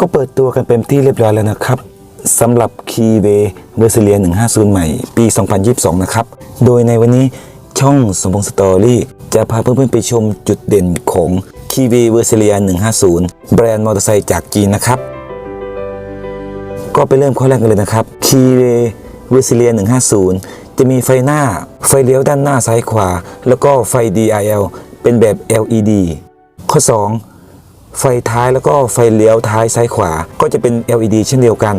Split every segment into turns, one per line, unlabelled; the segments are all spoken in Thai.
ก็เปิดตัวกันเป็นที่เรียบร้อยแล้วนะครับสำหรับ k e y w a y v e r s i l i a 150 ใหม่ ปี 2022 นะครับ โดยในวันนี้ช่องสมพงษ์สตอรี่จะพาเพื่อนๆไปชมจุดเด่นของ k e y w a y v e r s i l i a 150 แบรนด์มอเตอร์ไซค์จากจีนนะครับ ก็ไปเริ่มข้อแรกกันเลยนะครับ k e y w a y v e r s i l i a 150 จะมีไฟหน้า ไฟเลี้ยวด้านหน้าซ้ายขวา แล้วก็ไฟ DIL เป็นแบบ LED ข้อ 2 ไฟท้ายแล้วก็ไฟเลี้ยวท้ายซ้ายขวาก็จะเป็น LED เช่นเดียวกัน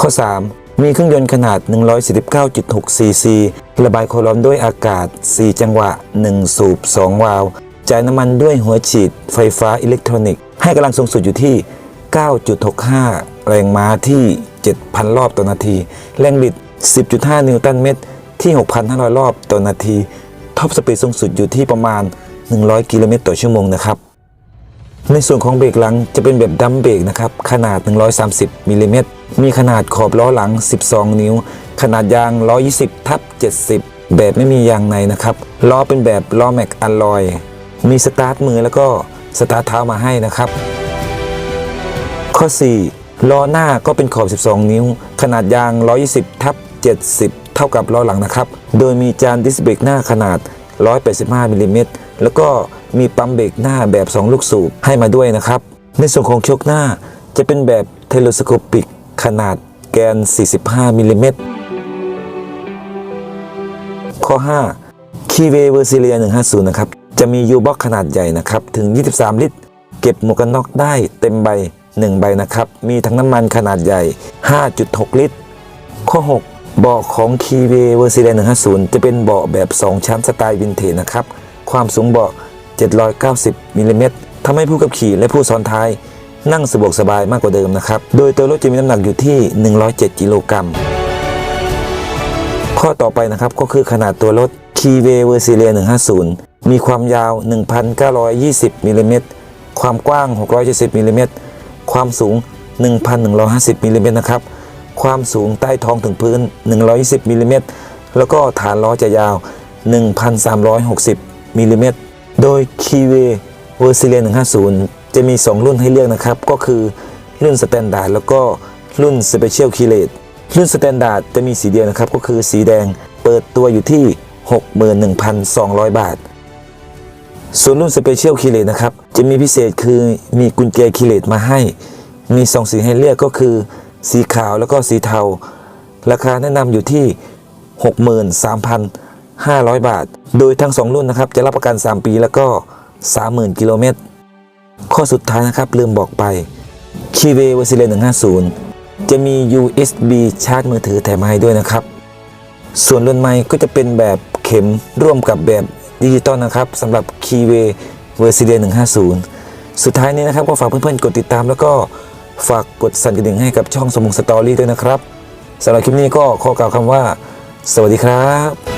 ข้อ 3 มีเครื่องยนต์ขนาด 149.6 cc ระบายความร้อนด้วยอากาศ 4 จังหวะ 1 สูบ 2 วาล์วจ่ายน้ำมันด้วยหัวฉีดไฟฟ้าอิเล็กทรอนิกส์ ให้กำลังสูงสุดอยู่ที่ 9.65 แรงม้าที่ 7,000 รอบต่อนาที แรงบิด 10.5 นิวตันเมตรที่ 6,500 รอบต่อนาที ท็อปสปีดสูงสุดอยู่ที่ประมาณ 100 กิโลเมตรต่อชั่วโมงนะครับในส่วนของเบรกหลังจะเป็นแบบดัมเบรกนะครับขนาด 130มิลลิเมตรมีขนาดขอบล้อหลัง 12 นิ้ว ขนาดยาง 120ทับ70 แบบไม่มียางในนะครับล้อเป็นแบบล้อแม็กอัลลอยมีสตาร์ทมือแล้วก็สตาร์ทเท้ามาให้นะครับ ข้อ 4 ล้อหน้าก็เป็นขอบ 12 นิ้ว ขนาดยาง 120ทับ70 เท่ากับล้อหลังนะครับ โดยมีจานดิสเบรกหน้าขนาด 185มิลลิเมตร แล้วก็มีปั๊มเบรกหน้าแบบ 2 ลูกสูบให้มาด้วยนะครับ ในส่วนของโชคหน้าจะเป็นแบบเทเลสโคปิกขนาดแกน 45มิลลิเมตรข้อ 5 คีเวเวอร์ซิเลีย 150 นะครับ จะมียูบ็อกขนาดใหญ่นะครับ ถึง 23 ลิตร เก็บหมวกกันน็อกได้เต็มใบ 1 ใบนะครับ มีถังน้ำมันขนาดใหญ่ 5.6 ลิตร ข้อ 6 เบาะของ k e y w a y v e r s i l i a 150 จะเป็นเบาะแบบ 2 ชั้นสไตล์วินเทจนะครับ ความสูงเบาะ 790มิลลิเมตรทำให้ผู้ขับขี่และผู้ซ้อนท้าย นั่งสะดวกสบายมากกว่าเดิมนะครับ โดยตัวรถจะมีน้ำหนักอยู่ที่ 107 กิโลกรัม ข้อต่อไปนะครับก็คือขนาดตัวรถ k e y w a y v e r s i l i a 150 มีความยาว 1,920มิลลิเมตรความกว้าง 670มิลลิเมตรความสูง 1,150มิลลิเมตรนะครับ ความสูงใต้ท้องถึงพื้น 120มิลลิเมตรแล้วก็ฐานล้อจะยาว 1,360 มิลลิเมตรโดย k e y w a y v e r s i l i a 150 จะมี 2 รุ่นให้เลือกนะครับ ก็คือรุ่นสแตนดาร์ดแล้วก็รุ่น Special k i l a t รุ่นสแตนดาร์ดจะมีสีเดียวนะครับ ก็คือสีแดงเปิดตัวอยู่ที่ 61,200 บาท ส่วนรุ่น Special k i l a t นะครับ จะมีพิเศษคือมีกุญแจคิเลตมาให้ มี 2 สีให้เลือกก็คือ สีขาวแล้วก็สีเทา ราคาแนะนำอยู่ที่ 500 บาท โดยทั้ง 2 รุ่นนะครับ จะรับประกัน 3 ปีแล้วก็ 30,000 กิโลเมตร ข้อสุดท้ายนะครับ ลืมบอกไป k e y w a y v e r s i l i a 150 จะมี USB ชาร์จมือถือแถมให้ด้วยนะครับ ส่วนรุ่นใหม่ก็จะเป็นแบบเข็มร่วมกับแบบดิจิตอลนะครับสำหรับ k e y w a y v e r s i l i a 150 สุดท้ายนี้นะครับ ก็ฝากเพื่อนๆกดติดตามแล้วก็ฝากกดสั่นกระดิ่งให้กับช่องสมองสตอรี่ด้วยนะครับสำหรับคลิปนี้ก็ขอกล่าวคำว่า สวัสดีครับ